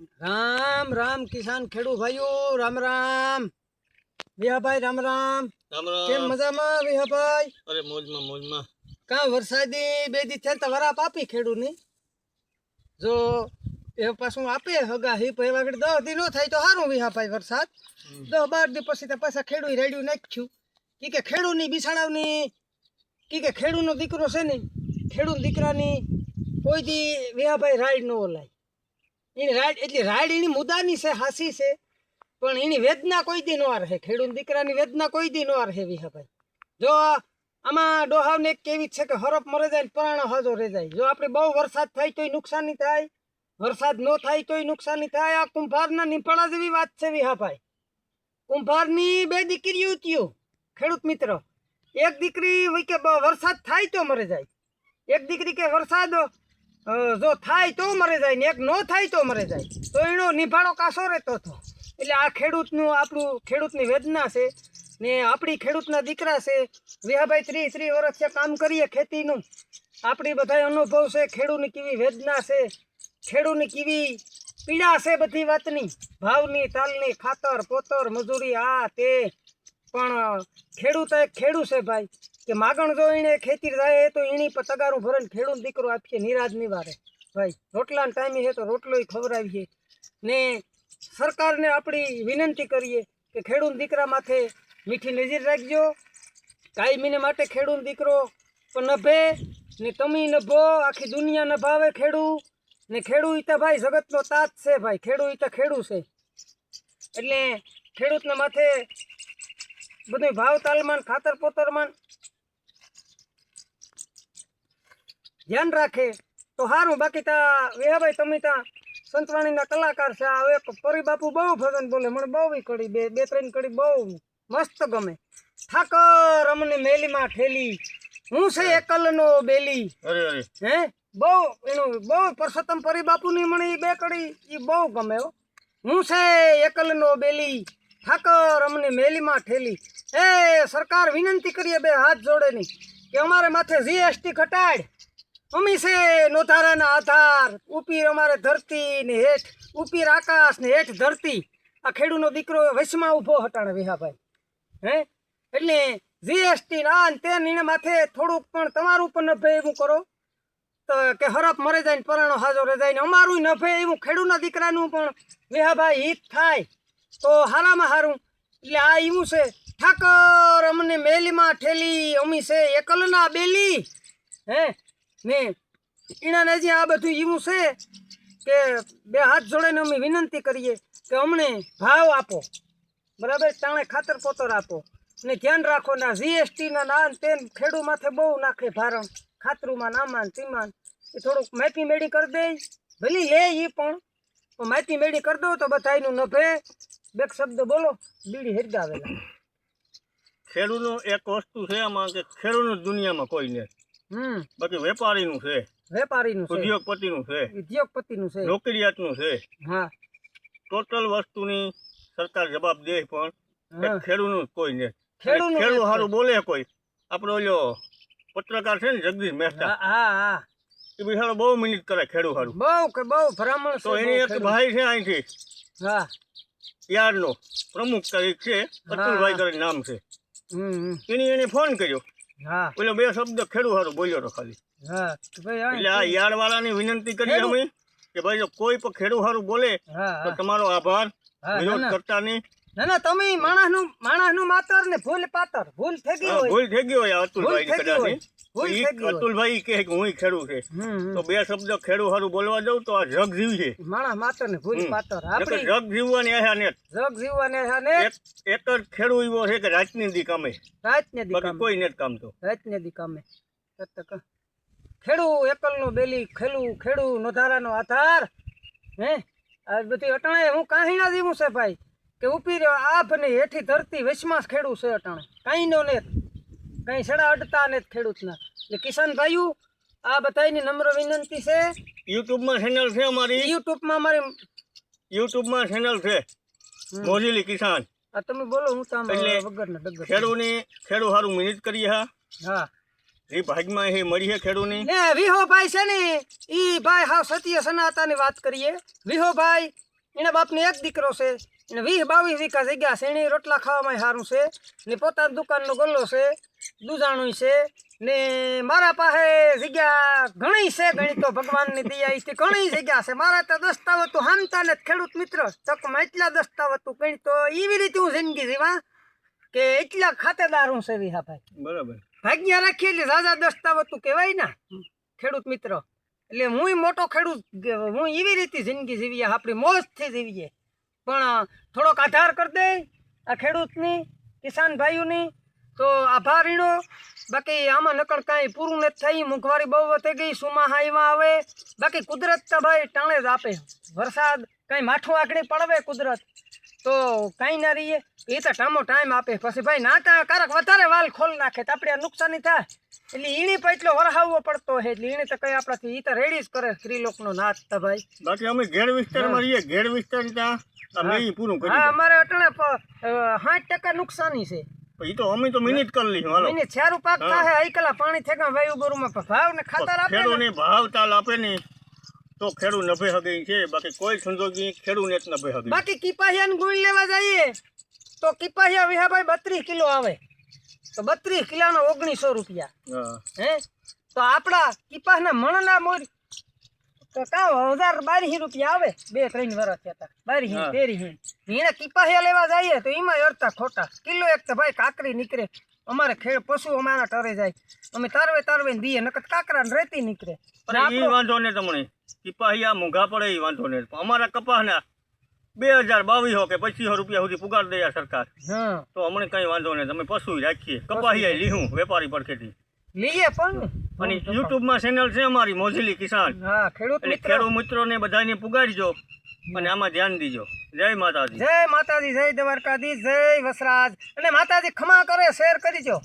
રામ રામ કિસાન ખેડૂત ભાઈઓ રામ રામ. વિહાભાઈ રામ રામ. રામ કેમ મજામાં વિહાભાઈ? અરે મોજમાં મોજમાં. કા વરસાદી બે દી થયા તો વરાપ આપી ખેડૂતની? જો એ પાછું આપે હગા હિપ એ વાગડ દસ દી નો થાય તો સારું વિહાભાઈ વરસાદ. દસ બાર દી પછી તો પાછા ખેડૂ રેડ્યું નાખ્યું. કી કે ખેડૂની બિસાડાવની કી કે ખેડૂતનો દીકરો છે ને ખેડૂત દીકરાની કોઈ દી વિહાભાઈ રાઈડ ન ઓલાય. એની રાઈડ એટલે રાઈડ એની મુદ્દાની છે, હાસી છે. પણ એની વેદના કોઈ દી ન રહે. ખેડૂત દીકરાની વેદના કોઈ દી ન રહે વિહાભાઈ જો આમાં ડોહાવને એક કેવી છે કે હરફ મરે જાય પરાણો હાજો રહી જાય. જો આપણે બહુ વરસાદ થાય તોય નુકસાની થાય, વરસાદ ન થાય તોય નુકસાની થાય, આ કુંભારના નીપડા જેવી વાત છે વિહાભાઈ કુંભારની બે દીકરીઓ થયું. ખેડૂત મિત્ર. એક દીકરી હોય કે વરસાદ થાય તો મરે જાય. એક દીકરી કે વરસાદ જો થાય તો મરે જાય ને એક ન થાય તો મરે જાય. તો એનો નિભાડો કાસો રહેતો હતો. એટલે આ ખેડૂતનું આપણું ખેડૂતની વેદના છે ને આપણી ખેડૂતના દીકરા છે. વિહાભાઈ ત્રીસ ત્રીસ વર્ષથી કામ કરીએ ખેતીનું. આપણી બધા અનુભવ છે ખેડૂતની કેવી વેદના છે. ખેડૂતની કેવી પીડા છે બધી વાતની. ભાવની, તાલની, ખાતર, પોતર, મજૂરી, આ, તે. પણ ખેડૂત એક ખેડૂત છે ભાઈ, કે માગણ જો એને ખેતી જાય તો એની પર તગારું ભરે ખેડૂત દીકરો આપીએ, નિરાજ નિવારે. ભાઈ, રોટલાના ટાઈમે છે તો રોટલોય ખવડાવીએ. ને સરકારને આપણી વિનંતી કરીએ કે ખેડૂત દીકરા માથે મીઠી નજર રાખજો. કાયમીને માટે ખેડૂત દીકરો પણ નભે ને તમે નભો આખી દુનિયા નભાવે ખેડૂ. ને ખેડૂ તો ભાઈ જગતનો તાજ છે ભાઈ, ખેડૂ તો ખેડૂ છે. એટલે ખેડૂતના માથે બધું ભાવ તાલમાન ખાતર પોતરમાન ધ્યાન રાખે. તો સારું બાકી તા વેહાભાઈ તમે ત્યાં સંતવાણીના કલાકાર છે આ એક પરિબાપુ બહુ ભજન બોલે મને બહુ કડી બે બે ત્રણ કડી બહુ મસ્ત ગમે. ઠાકર અમને મેલીમાં ઠેલી. હું છે એકલનો બેલી. હે? બહુ એનું બહુ પરસોત્તમ પરિબાપુની મને એ બે કડી એ બહુ ગમે હો. હું છે એકલનો બેલી. ઠાકર અમને મેલીમાં ઠેલી. એ, સરકાર વિનંતી કરીએ બે હાથ જોડેની કે અમારે માથે જીએસટી ઘટાડ. અમી છે નોધારાના આધાર, ઉપીર અમારે ધરતી ને હેઠ, ઉપીર આકાશ ને હેઠ ધરતી. આ ખેડૂનો દીકરો વચમાં ઊભો હટાણે વિહાભાઈ. હે? એટલે જીએસટી ના તે નિર્ણય માથે થોડુંક પણ તમારું પણ નભે એવું કરો. તો કે હરફ મરે જાય ને પરાણો હાજો રહે જાય ને અમારું નભે એવું ખેડૂતના દીકરાનું પણ વિહાભાઈ હિત થાય. તો હારામાં હારું. એટલે આ એવું છે. ઠાકર, અમને મેલીમાં ઠેલી, અમી છે એકલના બેલી. હે? ને એનાને જે આ બધું એવું છે કે બે હાથ જોડીને અમે વિનંતી કરીએ કે અમને ભાવ આપો. બરાબર? તાણે ખાતર પોતર આપો. ને ધ્યાન રાખો ના જીએસટીના ના તેમ ખેડૂ માથે બહુ નાખે ભારણ. ખાતરુમાં, નામાન તીમાન એ થોડુંક માહિતી મેળી કરી દે. ભલી લે એ પણ. માહિતી મેળી કરી દો તો બધાનું નભે બે શબ્દ બોલો બીડી હેરગાવેલા. ખેડૂતનું એક વસ્તુ છે આમાં કે ખેડૂતનું દુનિયામાં કોઈ નહીં હમ. બાકી વેપારીનું છે. વેપારીનું છે. ઉદ્યોગપતિનું છે. ઉદ્યોગપતિનું છે. નોકરિયાતનું છે. હા. ટોટલ વસ્તુની સરકાર જવાબ દે પણ ખેડૂતનું કોઈ નહીં ખેડૂત ખેડૂત. સારું બોલે કોઈ. આપણો ઓલો પત્રકાર છે ને જગદીશ મહેતા. હા હા હા. એ બિચારો બહુ મિનિટ કરે ખેડૂત સારું બહુ બહુ ભ્રામણ તો એની એક ભાઈ છે અહીંથી. હા. યારનો પ્રમુખ તરીકે છે અતુલભાઈ કરીને નામ છે. હમ. એને ફોન કર્યો. પેલો બે શબ્દ ખેડૂ સારું બોલ્યો તો ખાલી એટલે આ યાર વિનંતી કરી. અમે કે ભાઈ જો કોઈ પણ ખેડૂ સારું બોલે તો તમારો આભાર. વિરોધ કરતા નહીં. ના ના તમે માણસનું માતર ને ભૂલ પાતર. ભૂલ થઈ ગઈ હોય. ભૂલ થઈ ગઈ હોય ભૂલ અતુલભાઈ કદાચ અતુલભાઈ કે હું ખેડૂત છે. તો બે શબ્દ ખેડૂત હારું બોલવા જાઉં તો આ જગ જીવ છે. માણસ માત્ર ને ભૂલ પાત્ર. આપણે જગ જીવવાની આયા ને જગ જીવવાની છે ને એક જ ખેડૂત એવો છે કે રાતની દી કામે. રાત ને દી કામે. કોઈ નથી કામ તો રાત ને દી કામે ખેડૂ એકલનો બેલી ખેલું ખેડૂ નોધારાનો આધાર. હે? આ બધી અટાણે હું કાહીના જીવું છે ભાઈ? કે ઉપી રહ્યો આભ ને હેઠી ધરતી વચમાં જ ખેડૂ છે અટાણે. કાંઈ નો ને કાંઈ સડા અડતા ને ખેડૂતના. કિસાન ભાઈઓ આ બધાની નમ્ર વિનંતી છે. યુટ્યુબમાં ચેનલ છે અમારી. યુટ્યુબમાં અમારી યુટ્યુબમાં ચેનલ છે. મોજીલી કિસાન. આ તમે બોલો હું તમને એટલે ખેડૂને ને ખેડૂત સારું મહેનત કરીએ હા. હા. એ ભાગમાં એ મળી છે ખેડૂની. ને વિહો ભાઈ છે ને ઈ ભાઈ હાવ સત્ય સનાતાની વાત કરીએ. વિહો ભાઈ એના બાપને એક દીકરો છે. એને વીસ બાવીસ વીઘા જગ્યા છે એને રોટલા ખાવામાં સારું છે. ને પોતાની દુકાનનો ગલ્લો છે. દૂધાણું છે ને મારા પાસે જગ્યા ઘણી છે ઘણી તો ભગવાનની દયાથી ઘણી જગ્યા છે. મારા તો દસ્તાવેજ હામતા ને ખેડૂત મિત્ર. તકમાં એટલા દસ્તાવેજ કઈ તો એવી રીતે હું જિંદગી જીવા કે એટલા ખાતેદાર હું છે વિહાભાઈ બરાબર. ભાગ્ય રાખીએ એટલે રાજા દસ્તાવેજ કહેવાય ને ખેડૂત મિત્ર. એટલે હું મોટો ખેડૂત હું એવી રીતે જિંદગી જીવીએ આપણી મોજથી જીવીએ. પણ થોડોક આધાર કરી દે આ ખેડૂતની કિસાન ભાઈઓની તો આભાર ઈણો. બાકી આમાં નકળ કાંઈ પૂરું નથી થાય. મોંઘવારી બહુ વધી ગઈ. સુમા એવા આવે બાકી કુદરત તો ભાઈ ટાણે જ આપે. વરસાદ કાંઈ માઠું આગળ પડવે કુદરત. તો કાંઈ ના રહીએ. એ તો ટામો ટાઈમ આપે. પછી ભાઈ ના તા કારક વધારે વાલ ખોલ નાખે. તો આપણે આ નુકસાની થાય. એટલે ઈણી પણ એટલો વરહાવવો પડતો હોય એટલે ઈણી તો કઈ આપણાથી ઈ તો રેડી જ કરે સ્ત્રી લોકનો નાચ તો ભાઈ. બાકી અમે ઘેડ વિસ્તારમાં રહીએ. ઘેડ વિસ્તાર ત્યાં. પૂરું કરી હા અમારે અટણે સાઠ ટકા નુકસાની છે. ઈ તો અમે તો મિનિટ કરી લઈશું હાલો. છેરું પાક હા. થાય આઈકલા પાણી વાયુ ગોરુમાં ભાવ ને ખાતર આપે ને. ભાવ તાલ આપે ને તો ખેડૂત નભે હગે છે. બાકી કોઈ સંજોગી ખેડૂને જ નભે હગે. બાકી કિપાહિયાને ગુણ લેવા જઈએ તો કિપાહિયા વિહાભાઈ બત્રીસ કિલો આવે. તો બત્રીસ કિલોનો ઓગણીસો રૂપિયા. હે. તો આપણા કિપાસના મણના મોર તો કાવ હજાર બારી રૂપિયા આવે. બે ત્રણ વર્ષ થયા બારહી તેરી તેરહી. એને કિપાહિયા લેવા જઈએ તો એમાં અડતા ખોટા. કિલો એક તો ભાઈ કાકરી નીકળે. અમારે ખેડ પશુ અમારા ટરે જાય. અમે તારવે તારવે ને નકર કાકરા ને રેતી નીકળે. પણ પણ એ વાંધો ને તમને. કિપાહિયા મોંઘા પડે એ વાંધો ને. અમારા કપાહના બે હજાર બાવીસો કે પચીસો રૂપિયા સુધી પુગાર દે સરકાર. તો અમને કઈ વાંધો નહીં તમે પશુ રાખીએ. કપાહિયા લીહું વેપારી પડખેથી. લઈએ પણ. અને યુટ્યુબમાં ચેનલ છે અમારી મોજીલી કિસાન. હા ખેડૂત મિત્ર. ખેડૂત મિત્રોને બધાને પુગાડજો અને આમાં ધ્યાન દીજો. જય માતાજી. જય માતાજી જય દ્વારકાધીશ જય વસરાજ. અને માતાજી ખમા કરે શેર કરીજો